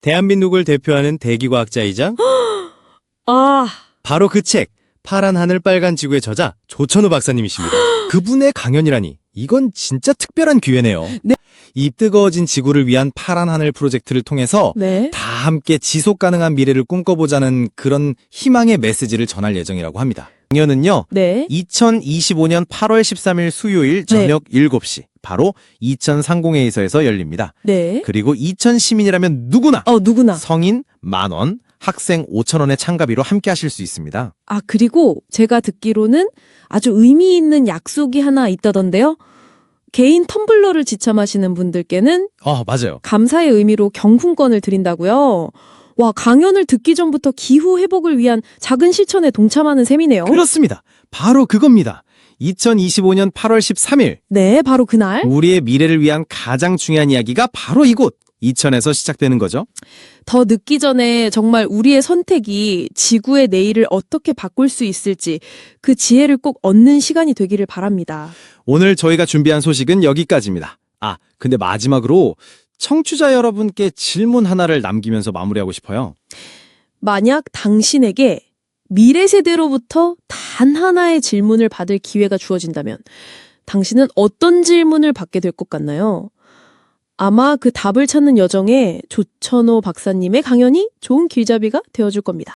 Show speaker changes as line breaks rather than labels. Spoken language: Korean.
대한민국을 대표하는 대기과학자이자
아,
바로 그 책 파란 하늘 빨간 지구의 저자 조천우 박사님이십니다. 그분의 강연이라니 이건 진짜 특별한 기회네요.
네.
이 뜨거워진 지구를 위한 파란 하늘 프로젝트를 통해서
네.
다 함께 지속 가능한 미래를 꿈꿔보자는 그런 희망의 메시지를 전할 예정이라고 합니다. 강연은요.
네.
2025년 8월 13일 수요일 저녁 7시 바로 2030회에서에서 열립니다.
네.
그리고 2000시민이라면 누구나
어, 누구나.
성인 만 원, 학생 5천 원의 참가비로 함께 하실 수 있습니다.
아, 그리고 제가 듣기로는 아주 의미 있는 약속이 하나 있다던데요. 개인 텀블러를 지참하시는 분들께는
어, 맞아요.
감사의 의미로 경품권을 드린다고요. 와, 강연을 듣기 전부터 기후 회복을 위한 작은 실천에 동참하는 셈이네요.
그렇습니다. 바로 그겁니다. 2025년 8월 13일
네, 바로 그날.
우리의 미래를 위한 가장 중요한 이야기가 바로 이곳 이천에서 시작되는 거죠.
더 늦기 전에 정말 우리의 선택이 지구의 내일을 어떻게 바꿀 수 있을지 그 지혜를 꼭 얻는 시간이 되기를 바랍니다.
오늘 저희가 준비한 소식은 여기까지입니다. 아, 근데 마지막으로 청취자 여러분께 질문 하나를 남기면서 마무리하고 싶어요.
만약 당신에게 미래 세대로부터 단 하나의 질문을 받을 기회가 주어진다면 당신은 어떤 질문을 받게 될 것 같나요? 아마 그 답을 찾는 여정에 조천호 박사님의 강연이 좋은 길잡이가 되어줄 겁니다.